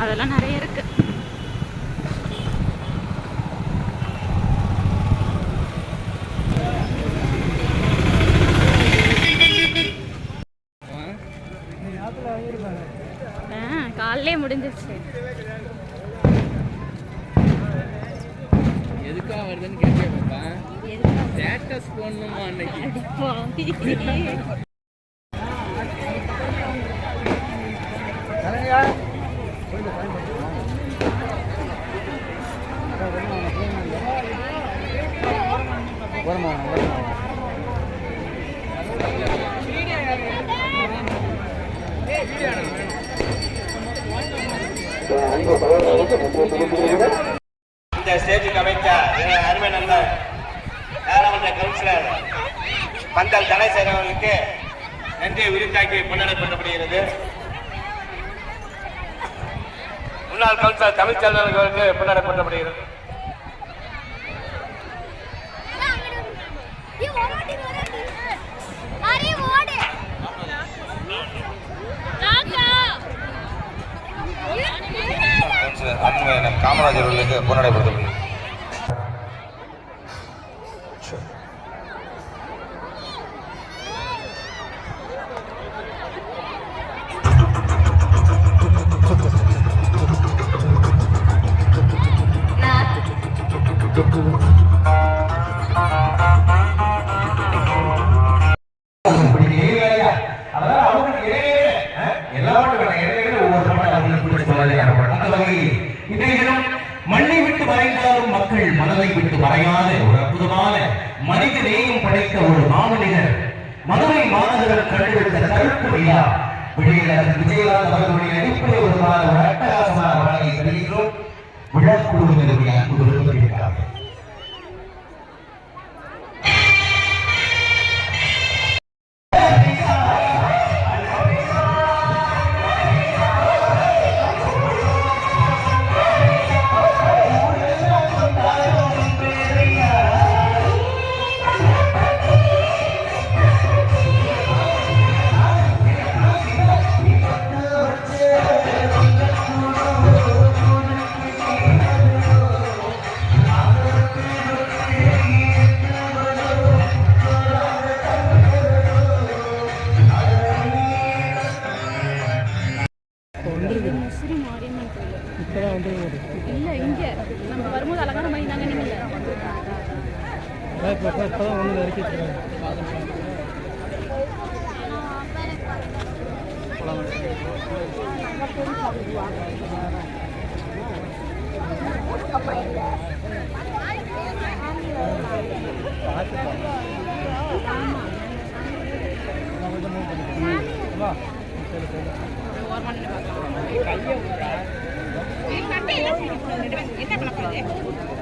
அதெல்லாம் நிறைய இருக்கு. காலையிலே முடிஞ்சிருச்சு. எதுக்காக வருதுன்னு பார்ப்பேன் ஸ்டேட்டஸ் போடணுமா அன்னைக்கு? இந்த ஸ்டேஜுக்கு அமைத்த என் அருமை நண்பர் நாடாளுமன்ற கவுன்சிலர் பந்தல் தலை அவர்களுக்கு நன்றியை உரித்தாக்கி கொண்டாடப்படப்படுகிறது முன்னாள் கவுன்சிலர் தமிழ்ச்செல்வன் அவர்களுக்கு காமராஜர்களுக்கு முன்னடைப்படுத்தப்படுகிறது மண்ணை விட்டு மறைந்தாலும் மக்கள் மனதை விட்டு மறையாத ஒரு அற்புதமான மனித நேயம் படைத்த ஒரு மாமனிதர் மதுரை மாநகரம் கண்டெடுத்த கருப்பு விழா விஜயகாந்த் விஜயகாந்த் அவர்களுடைய அடிப்படை ஒரு மாத ஒரு அட்டகாசமான வழங்கை தருகின்றோம் விழாக்குழுவினருடைய அன்பு கோயில் இல்ல இங்க. நம்ம வரும்போது அழகான மாதிரி நாங்க நீங்க என்ன பண்ண போகுது